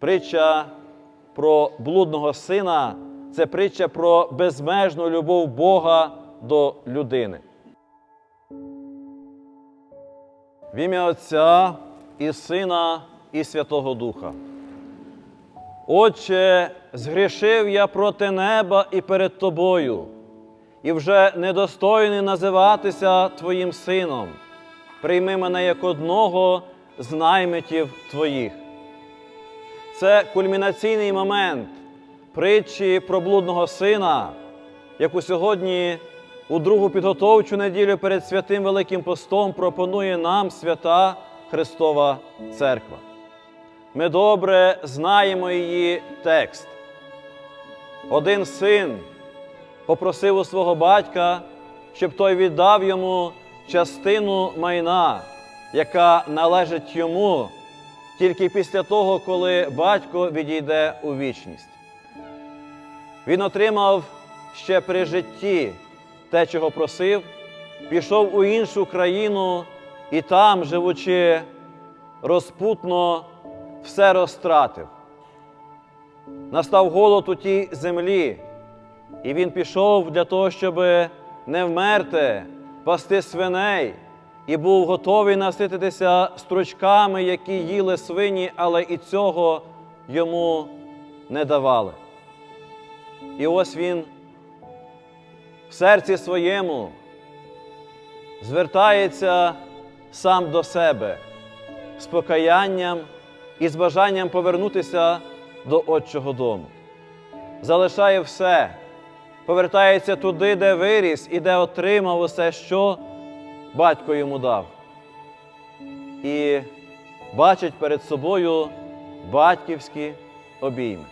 Притча про блудного сина це притча про безмежну любов Бога до людини. В ім'я Отця і Сина, і Святого Духа. Отче, згрішив я проти неба і перед Тобою, і вже недостойний називатися Твоїм сином. Прийми мене як одного з наймитів Твоїх. Це кульмінаційний момент притчі про блудного сина, яку сьогодні у другу підготовчу неділю перед святим Великим Постом пропонує нам свята Христова Церква. Ми добре знаємо її текст. Один син попросив у свого батька, щоб той віддав йому частину майна, яка належить йому тільки після того, коли батько відійде у вічність. Він отримав ще при житті те, чого просив, пішов у іншу країну і там, живучи розпутно, все розтратив. Настав голод у тій землі, і він пішов для того, щоб не вмерти, пасти свиней, і був готовий насититися стручками, які їли свині, але і цього йому не давали. І ось він в серці своєму звертається сам до себе з покаянням і з бажанням повернутися до Отчого дому. Залишає все, повертається туди, де виріс і де отримав усе, що батько йому дав. І бачить перед собою батьківські обійми.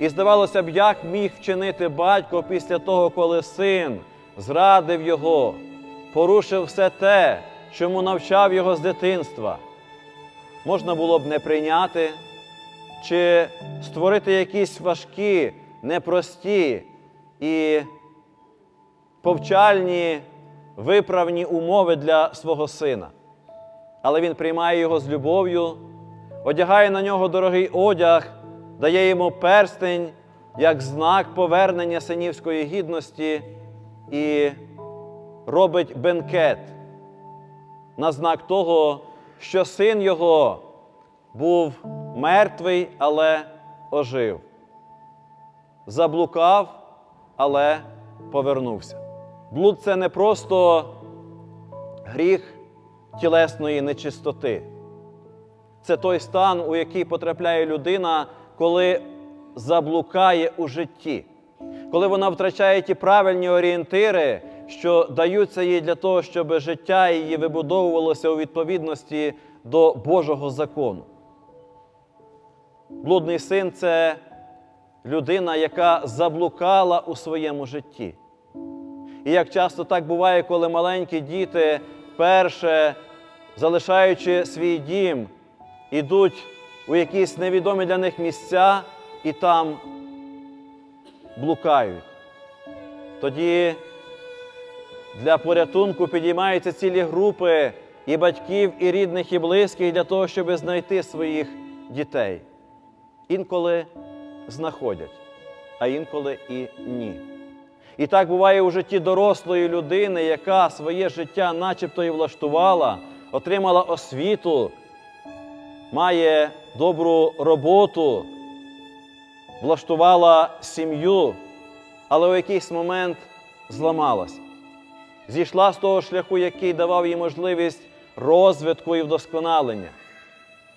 І здавалося б, як міг вчинити батько після того, коли син зрадив його, порушив все те, чому навчав його з дитинства. Можна було б не прийняти чи створити якісь важкі, непрості і повчальні виправні умови для свого сина. Але він приймає його з любов'ю, одягає на нього дорогий одяг, дає йому перстень як знак повернення синівської гідності і робить бенкет на знак того, що син його був мертвий, але ожив, заблукав, але повернувся. Блуд це не просто гріх тілесної нечистоти. Це той стан, у який потрапляє людина, коли заблукає у житті, коли вона втрачає ті правильні орієнтири, що даються їй для того, щоб життя її вибудовувалося у відповідності до Божого закону. Блудний син це людина, яка заблукала у своєму житті. І як часто так буває, коли маленькі діти вперше, залишаючи свій дім, ідуть у якісь невідомі для них місця і там блукають. Тоді для порятунку підіймаються цілі групи і батьків, і рідних, і близьких для того, щоб знайти своїх дітей. Інколи знаходять, а інколи і ні. І так буває у житті дорослої людини, яка своє життя начебто і влаштувала, отримала освіту, має добру роботу, влаштувала сім'ю, але у якийсь момент зламалась. Зійшла з того шляху, який давав їй можливість розвитку і вдосконалення,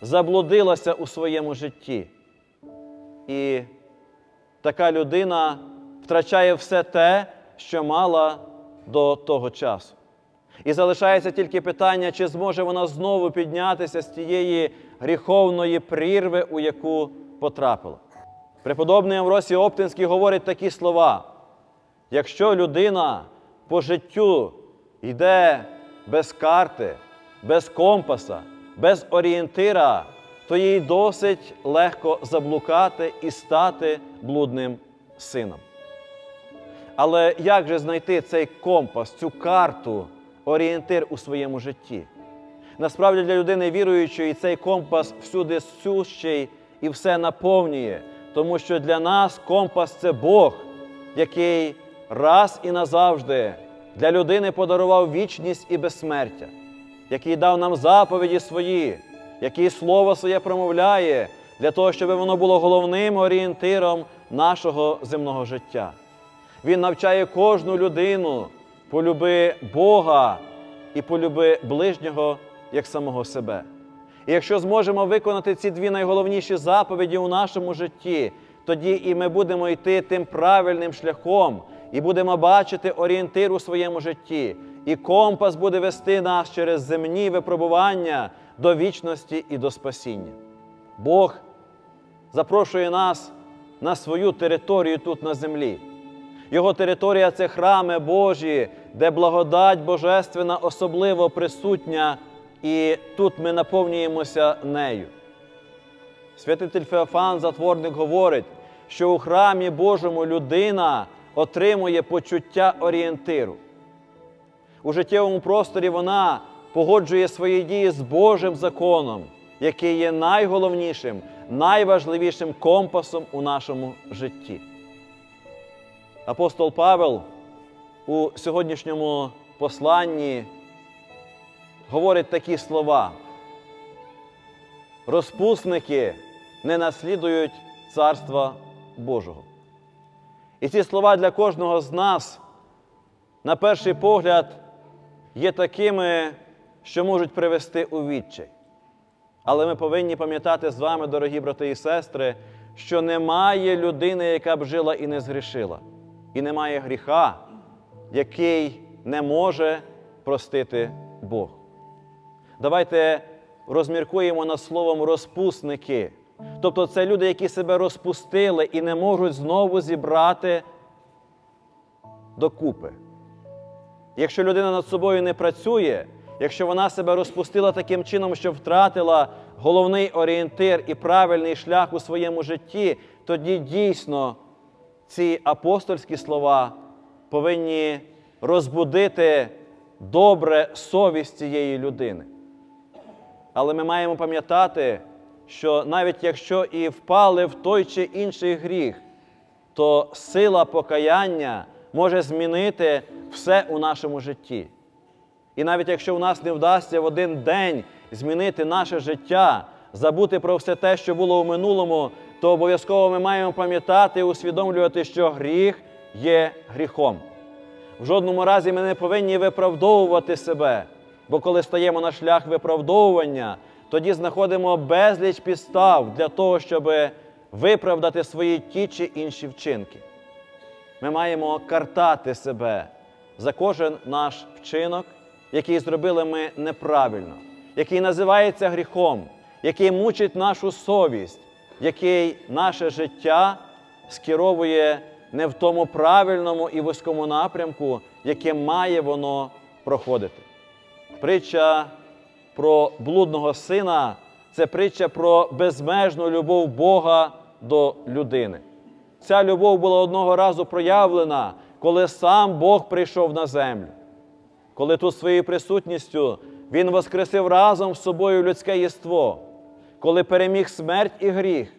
заблудилася у своєму житті. І така людина втрачає все те, що мала до того часу. І залишається тільки питання, чи зможе вона знову піднятися з тієї гріховної прірви, у яку потрапила. Преподобний Амвросій Оптинський говорить такі слова: якщо людина по життю йде без карти, без компаса, без орієнтира, то їй досить легко заблукати і стати блудним сином. Але як же знайти цей компас, цю карту, орієнтир у своєму житті? Насправді для людини віруючої цей компас всюди сущий і все наповнює, тому що для нас компас це Бог, який раз і назавжди для людини подарував вічність і безсмертя, який дав нам заповіді свої, який слово своє промовляє для того, щоб воно було головним орієнтиром нашого земного життя. Він навчає кожну людину полюби Бога і полюби ближнього як самого себе. І якщо зможемо виконати ці дві найголовніші заповіді у нашому житті, тоді і ми будемо йти тим правильним шляхом, і будемо бачити орієнтир у своєму житті, і компас буде вести нас через земні випробування до вічності і до спасіння. Бог запрошує нас на свою територію тут на землі. Його територія це храми Божі, де благодать Божественна особливо присутня, і тут ми наповнюємося нею. Святитель Феофан, затворник, говорить, що у храмі Божому людина отримує почуття орієнтиру. У життєвому просторі вона погоджує свої дії з Божим законом, який є найголовнішим, найважливішим компасом у нашому житті. Апостол Павел у сьогоднішньому посланні говорить такі слова. Розпусники не наслідують Царства Божого. І ці слова для кожного з нас, на перший погляд, є такими, що можуть привести у відчай. Але ми повинні пам'ятати з вами, дорогі брати і сестри, що немає людини, яка б жила і не згрішила, і немає гріха, який не може простити Бог. Давайте розміркуємо над словом розпусники. Тобто це люди, які себе розпустили і не можуть знову зібрати докупи. Якщо людина над собою не працює, якщо вона себе розпустила таким чином, що втратила головний орієнтир і правильний шлях у своєму житті, тоді дійсно ці апостольські слова повинні розбудити добре совість цієї людини. Але ми маємо пам'ятати, що навіть якщо і впали в той чи інший гріх, то сила покаяння може змінити все у нашому житті. І навіть якщо у нас не вдасться в один день змінити наше життя, забути про все те, що було у минулому, то обов'язково ми маємо пам'ятати і усвідомлювати, що гріх є гріхом. В жодному разі ми не повинні виправдовувати себе, бо коли стаємо на шлях виправдовування, тоді знаходимо безліч підстав для того, щоб виправдати свої ті чи інші вчинки. Ми маємо картати себе за кожен наш вчинок, який зробили ми неправильно, який називається гріхом, який мучить нашу совість, який наше життя скеровує не в тому правильному і вузькому напрямку, яким має воно проходити. Притча про блудного сина це притча про безмежну любов Бога до людини. Ця любов була одного разу проявлена, коли сам Бог прийшов на землю. Коли тут своєю присутністю Він воскресив разом з собою людське єство, коли переміг смерть і гріх,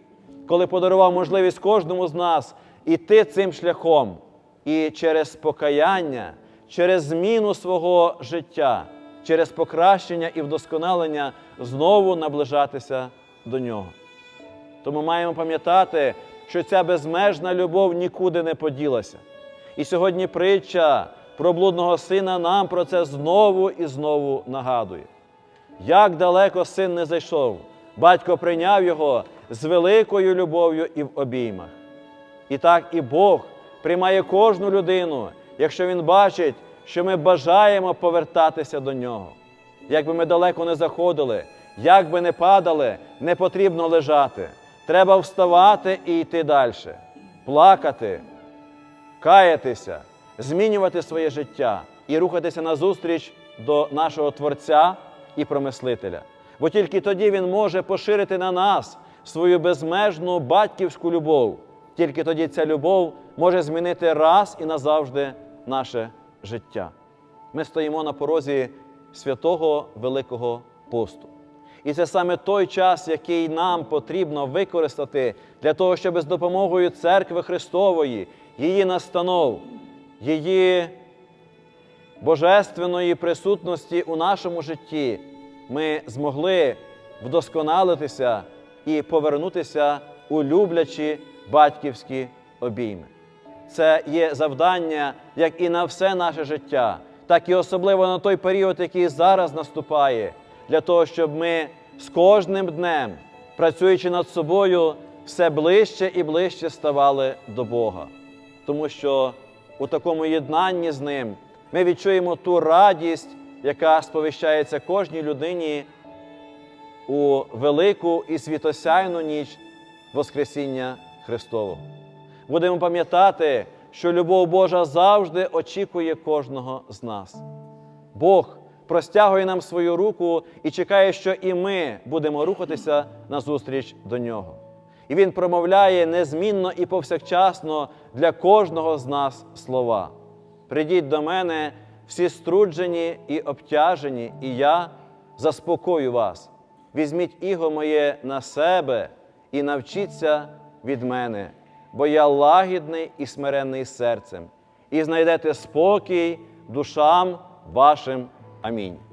коли подарував можливість кожному з нас іти цим шляхом і через покаяння, через зміну свого життя, через покращення і вдосконалення знову наближатися до нього. Тому маємо пам'ятати, що ця безмежна любов нікуди не поділася. І сьогодні притча про блудного сина нам про це знову і знову нагадує. Як далеко син не зайшов, батько прийняв його з великою любов'ю і в обіймах. І так і Бог приймає кожну людину, якщо Він бачить, що ми бажаємо повертатися до нього. Як би ми далеко не заходили, як би не падали, не потрібно лежати. Треба вставати і йти далі, плакати, каятися, змінювати своє життя і рухатися назустріч до нашого Творця і промислителя. Бо тільки тоді Він може поширити на нас свою безмежну батьківську любов. Тільки тоді ця любов може змінити раз і назавжди наше життя. Ми стоїмо на порозі святого Великого посту. І це саме той час, який нам потрібно використати для того, щоб з допомогою церкви Христової, її настанов, її божественної присутності у нашому житті ми змогли вдосконалитися і повернутися у люблячі батьківські обійми. Це є завдання як і на все наше життя, так і особливо на той період, який зараз наступає, для того, щоб ми з кожним днем, працюючи над собою, все ближче і ближче ставали до Бога. Тому що у такому єднанні з ним ми відчуємо ту радість, яка сповіщається кожній людині у велику і світосяйну ніч Воскресіння Христового. Будемо пам'ятати, що любов Божа завжди очікує кожного з нас. Бог простягує нам свою руку і чекає, що і ми будемо рухатися назустріч до нього. І Він промовляє незмінно і повсякчасно для кожного з нас слова. Придіть до мене всі струджені і обтяжені, і я заспокою вас. Візьміть іго моє на себе і навчіться від мене, бо я лагідний і смиренний серцем, і знайдете спокій душам вашим. Амінь.